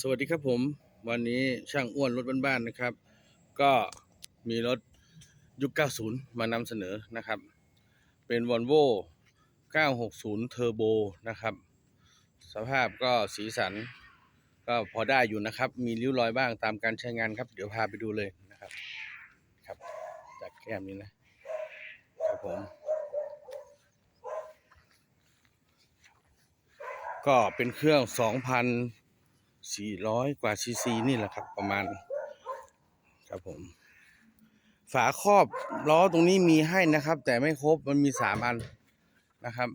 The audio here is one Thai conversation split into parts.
สวัสดีครับผม วันนี้ช่างอ้วนรถบ้านๆนะครับ ก็มีรถยุค 90 มานำเสนอนะครับ เป็น Volvo 960 Turbo นะครับ สภาพก็สีสัน ก็พอได้อยู่นะครับ มีริ้วรอยบ้างตามการใช้งานครับ เดี๋ยวพาไปดูเลยนะครับครับจากแก้มนี้นะครับผมก็เป็นเครื่อง 2,400กว่าซีซีนี่แหละครับ ประมาณ ครับผม ฝาครอบล้อตรงนี้มีให้นะครับ แต่ไม่ครบมันมีสามอันนะครับ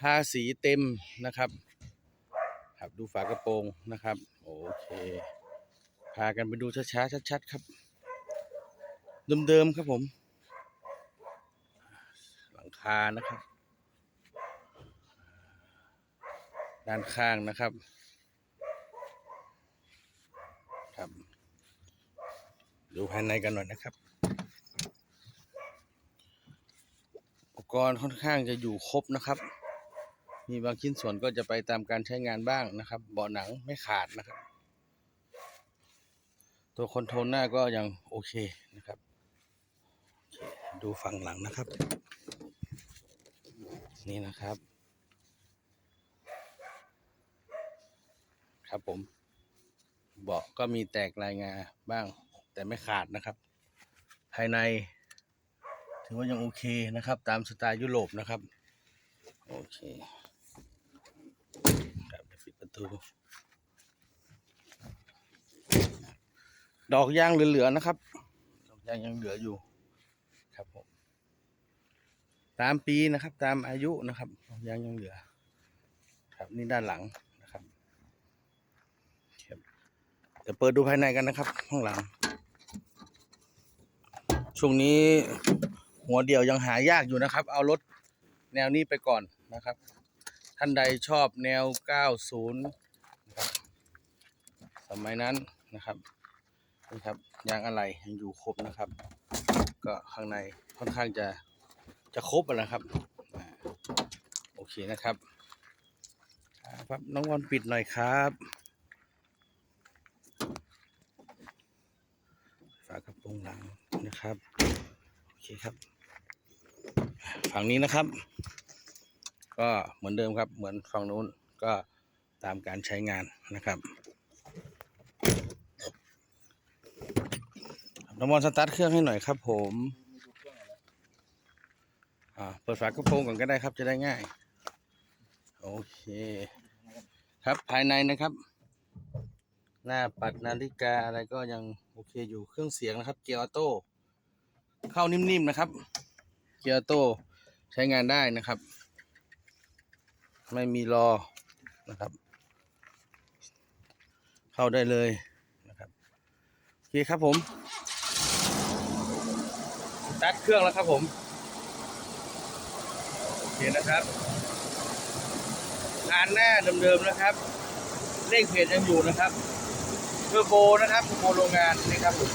ทาสีเต็มนะครับ ครับดูฝากระโปรงนะครับ โอเคพากันไปดูช้าๆชัดๆครับ เดิมๆครับผม หลังคานะครับ ด้านข้างนะครับ ดูภายในกันหน่อยนะครับ อุปกรณ์ค่อนข้างจะอยู่ครบนะครับ มีบางชิ้นส่วนก็จะไปตามการใช้งานบ้างนะครับ เบาะหนังไม่ขาดนะครับ ตัวคอนโทรลหน้าก็ยังโอเคนะครับ ดูฝั่งหลังนะครับ นี่นะครับ ครับผมเบาะก็มีแตกลายงาบ้าง แต่ไม่ขาดนะครับ ภายใน ถือว่ายังโอเคนะครับ ตามสไตล์ยุโรปนะครับ โอเคครับปิดประตู ดอกยางเหลือๆนะครับ ดอกยางยังเหลืออยู่ครับผมตามปีนะครับ ตามอายุนะครับดอกยางยังเหลือ ครับนี่ด้านหลังนะครับเดี๋ยวเปิดดูภายในกันนะครับ ข้างหลัง ช่วงนี้หัวเดี่ยวยังหายากอยู่นะครับ เอารถแนวนี้ไปก่อนนะครับ ท่านใดชอบแนว 90นะครับสมัยนั้นนะครับนี่ครับยางอะไรยังอยู่ครบนะครับ ก็ข้างในค่อนข้างจะจะครบแล้วนะครับโอเคนะครับครับน้องวอนปิดหน่อยครับ ฝากระโปรงหลังนะครับโอเคครับ ฝั่งนี้นะครับ ก็เหมือนเดิมครับ เหมือนฝั่งนู้นก็ตามการใช้งานนะครับน้ำมันสตาร์ทเครื่องให้หน่อยครับ ผมอ่าเปิดฝากระโปรงก่อนก็ได้ครับจะได้ง่าย โอเค ครับภายในนะครับ หน้าปัดนาฬิกาอะไรก็ยัง โอเคอยู่เครื่องเสียงนะครับ เกียร์ออโต้เข้านิ่มๆนะครับ เกียร์ออโต้ใช้งานได้นะครับ ไม่มีรอนะครับ เข้าได้เลยนะครับโอเคครับผมตัดเครื่องแล้วครับผมโอเคนะครับงานหน้าเดิมๆนะครับเลขเพจยังอยู่นะครับ อร์โบนะครับเทอร์โบโรงงานนะครับผม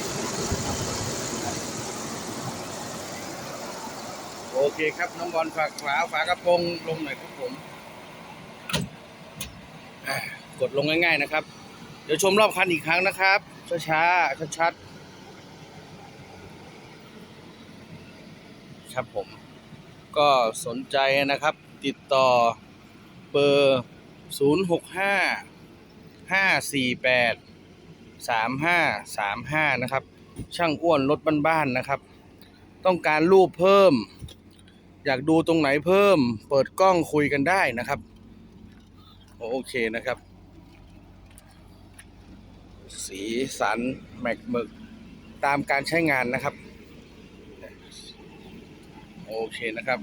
โอเคครับน้องบอลฝากฝาฝากระโปรงลงหน่อยครับผมกดลงง่ายๆนะครับ เดี๋ยวชมรอบคันอีกครั้งนะครับ ช้าๆชัดๆครับผม ก็สนใจนะครับ ติดต่อเบอร์ 065 548 สามห้าสามห้านะครับ ช่างอ้วนรถบ้านๆนะครับ ต้องการรูปเพิ่ม อยากดูตรงไหนเพิ่ม เปิดกล้องคุยกันได้นะครับ โอเคนะครับ สีสันแมกมึกตามการใช้งานนะครับ โอเคนะครับ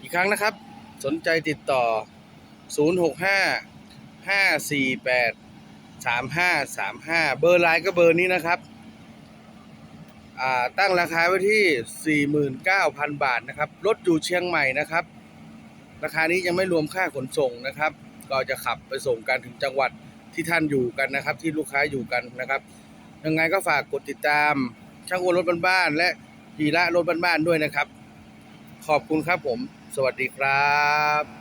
อีกครั้งนะครับ สนใจติดต่อ 065 ห้าสี่แปดสามห้าสามห้าเบอร์ไลน์ก็เบอร์นี้นะครับ อ่าตั้งราคาไว้ที่สี่หมื่นเก้าพันบาทนะครับรถอยู่เชียงใหม่นะครับ ราคานี้ยังไม่รวมค่าขนส่งนะครับ ก็จะขับไปส่งกันถึงจังหวัดที่ท่านอยู่กันนะครับ ที่ลูกค้าอยู่กันนะครับ ยังไงก็ฝากกดติดตามช่างอ้วนรถบ้านๆและพีระรถบ้านๆด้วยนะครับ ขอบคุณครับผม สวัสดีครับ